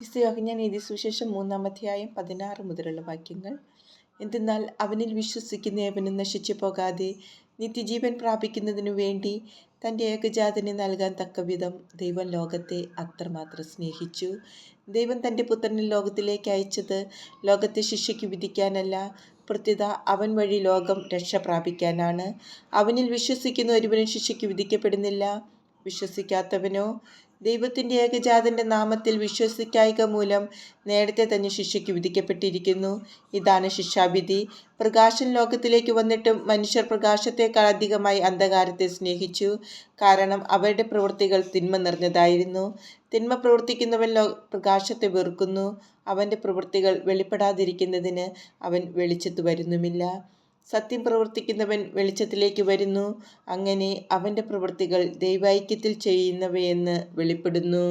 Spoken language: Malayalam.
വിശുദ്ധയോഹന്നാൻ സുവിശേഷം മൂന്നാം അധ്യായം പതിനാറ് മുതലുള്ള വാക്യങ്ങൾ. എന്തെന്നാൽ അവനിൽ വിശ്വസിക്കുന്ന അവനും നശിച്ചു പോകാതെ നിത്യജീവൻ പ്രാപിക്കുന്നതിനു വേണ്ടി തന്റെ ഏകജാതനെ നൽകാൻ തക്കവിധം ദൈവം ലോകത്തെ അത്രമാത്രം സ്നേഹിച്ചു. ദൈവം തന്റെ പുത്രനെ ലോകത്തിലേക്ക് അയച്ചത് ലോകത്തെ ശിക്ഷയ്ക്ക് വിധിക്കാനല്ല പ്രത്യുത അവൻ വഴി ലോകം രക്ഷ പ്രാപിക്കാനാണ്. അവനിൽ വിശ്വസിക്കുന്ന ഒരുവനും ശിക്ഷയ്ക്ക് വിധിക്കപ്പെടുന്നില്ല. വിശ്വസിക്കാത്തവനോ ദൈവത്തിന്റെ ഏകജാതന്റെ നാമത്തിൽ വിശ്വസിക്കായിക മൂലം നേരത്തെ തന്നെ ശിക്ഷയ്ക്ക് വിധിക്കപ്പെട്ടിരിക്കുന്നു. ഇതാണ് ശിക്ഷാവിധി. പ്രകാശൻ ലോകത്തിലേക്ക് വന്നിട്ടും മനുഷ്യർ പ്രകാശത്തെക്കാൾ അധികമായി അന്ധകാരത്തെ സ്നേഹിച്ചു. കാരണം അവരുടെ പ്രവൃത്തികൾ തിന്മ നിറഞ്ഞതായിരുന്നു. തിന്മ പ്രവർത്തിക്കുന്നവൻ ലോ പ്രകാശത്തെ വെറുക്കുന്നു. അവന്റെ പ്രവൃത്തികൾ വെളിപ്പെടാതിരിക്കുന്നതിന് അവൻ വെളിച്ചത്ത് വരുന്നുമില്ല. സത്യം പ്രവർത്തിക്കുന്നവൻ വെളിച്ചത്തിലേക്ക് വരുന്നു. അങ്ങനെ അവന്റെ പ്രവൃത്തികൾ ദൈവൈക്യത്തിൽ ചെയ്യുന്നവയെന്ന് വെളിപ്പെടുന്നു.